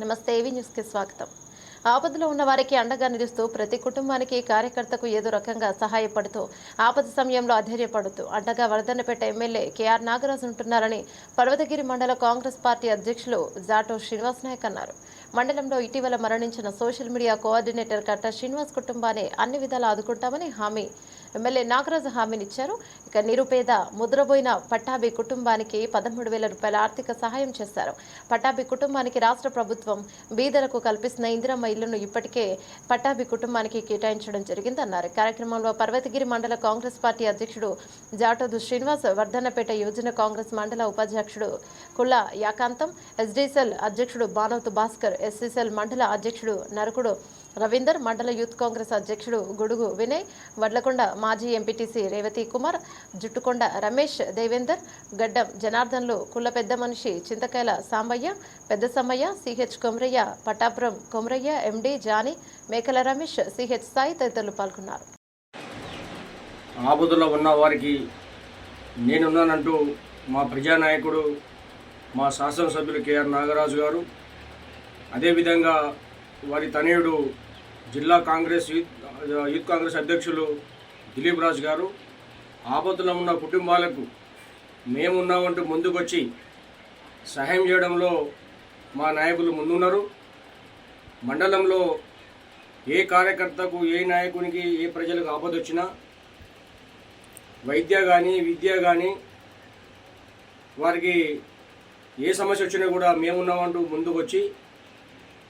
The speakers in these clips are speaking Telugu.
నమస్తే ఏవి న్యూస్కి స్వాగతం. ఆపదలో ఉన్న వారికి అండగా నిలుస్తూ ప్రతి కుటుంబానికి కార్యకర్తకు ఏదో రకంగా సహాయపడుతూ ఆపద సమయంలో అధైర్యపడుతూ అండగా వరదన్నపేట ఎమ్మెల్యే కేఆర్ నాగరాజు ఉంటున్నారని పర్వతగిరి మండల కాంగ్రెస్ పార్టీ అధ్యక్షులు జాటో శ్రీనివాస్ నాయక్ అన్నారు. మండలంలో ఇటీవల మరణించిన సోషల్ మీడియా కోఆర్డినేటర్ కట్ట శ్రీనివాస్ కుటుంబాన్ని అన్ని విధాలా ఆదుకుంటామని హామీ ఎమ్మెల్యే నాగరాజు హామీనిచ్చారు ఇక నిరుపేద ముద్రబోయిన పట్టాభి కుటుంబానికి పదమూడు వేల రూపాయల ఆర్థిక సహాయం చేశారు. పట్టాభి కుటుంబానికి రాష్ట్ర ప్రభుత్వం బీదలకు కల్పిస్తున్న ఇందిరమ్మ ఇల్లును ఇప్పటికే పట్టాభి కుటుంబానికి కేటాయించడం జరిగిందన్నారు. కార్యక్రమంలో పర్వతగిరి మండల కాంగ్రెస్ పార్టీ అధ్యక్షుడు జాటోదు శ్రీనివాస్ వర్ధన్నపేట యువజన కాంగ్రెస్ మండల ఉపాధ్యక్షుడు కుల్ల యాకాంతం ఎస్డీసెల్ అధ్యక్షుడు బానోత్ భాస్కర్ ఎస్సీసెల్ మండల అధ్యక్షుడు నరకుడు రవీందర్ మండల యూత్ కాంగ్రెస్ అధ్యక్షుడు గుడుగు వినయ్ వడ్లకొండ మాజీ ఎంపీటీసీ రేవతి కుమార్ జుట్టుకొండ రమేష్ దేవేందర్ గడ్డం జనార్దన్లు కుల్ల పెద్ద మనిషి చింతకాయల సాంబయ్య పెద్ద Sammaiah CH Komuraiah Pattapuram Komuraiah MD Jani Mekala Ramesh CH Sai తదితరులు పాల్గొన్నారు. ఆబుదులో ఉన్న వారికి నేనున్నానంటూ మా ప్రజానాయకుడు మా శాసనసభ్యులు కేఆర్ నాగరాజు గారు అదేవిధంగా వారి తనయుడు జిల్లా కాంగ్రెస్ యూత్ యూత్ కాంగ్రెస్ అధ్యక్షులు దిలీప్ రాజ్ గారు ఆపదలో ఉన్న కుటుంబాలకు మేమున్నామంటూ ముందుకొచ్చి సహాయం చేయడంలో మా నాయకులు ముందున్నారు. మండలంలో ఏ కార్యకర్తకు ఏ నాయకునికి ఏ ప్రజలకు ఆపద వచ్చినా వైద్య కానీ విద్య కానీ వారికి ఏ సమస్య వచ్చినా కూడా మేమున్నామంటూ ముందుకు వచ్చి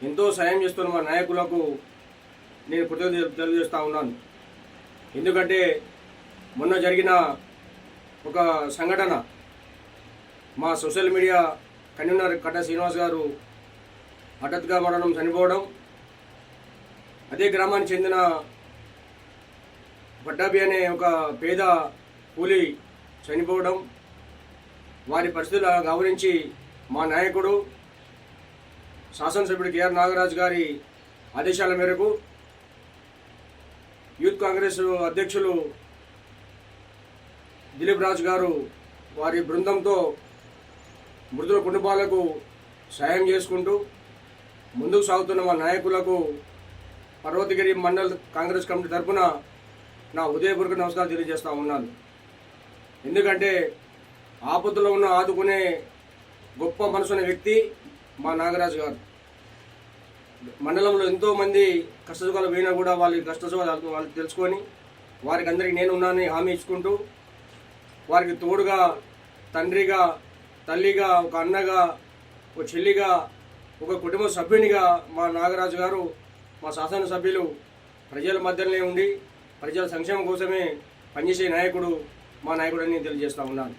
ఎంతో సాయం చేస్తున్న మా నాయకులకు నేను కృతజ్ఞత తెలియజేస్తూ ఉన్నాను. ఎందుకంటే మొన్న జరిగిన ఒక సంఘటన మా సోషల్ మీడియా కన్వీనర్ కట్ట శ్రీనివాస్ గారు హఠాత్గా మరణం చనిపోవడం అదే గ్రామానికి చెందిన పట్టాభి అనే ఒక పేద కూలి చనిపోవడం వారి పరిస్థితులు గౌరవించి మా నాయకుడు శాసనసభ్యుడు కేఆర్ నాగరాజు గారి ఆదేశాల మేరకు యూత్ కాంగ్రెస్ అధ్యక్షులు దిలీప్ రాజు గారు వారి బృందంతో మృతుల కుటుంబాలకు సాయం చేసుకుంటూ ముందుకు సాగుతున్న మా నాయకులకు పర్వతగిరి మండల్ కాంగ్రెస్ కమిటీ తరఫున నా ఉదయపూర్వక నమస్కారం తెలియజేస్తూ ఉన్నాను. ఎందుకంటే ఆపదలో ఉన్న ఆదుకునే గొప్ప మనసున్న వ్యక్తి మా నాగరాజు గారు. మండలంలో ఎంతో మంది కష్టసుఖాలు పోయినా కూడా వాళ్ళ కష్టసుఖాలు వాళ్ళు తెలుసుకొని వారికి అందరికీ నేను ఉన్నానని హామీ ఇచ్చుకుంటూ వారికి తోడుగా తండ్రిగా తల్లిగా ఒక అన్నగా ఒక చెల్లిగా ఒక కుటుంబ సభ్యునిగా మా నాగరాజు గారు మా శాసనసభ్యులు ప్రజల మధ్యలోనే ఉండి ప్రజల సంక్షేమం కోసమే పనిచేసే నాయకుడు మా నాయకుడని తెలియజేస్తా ఉన్నాను.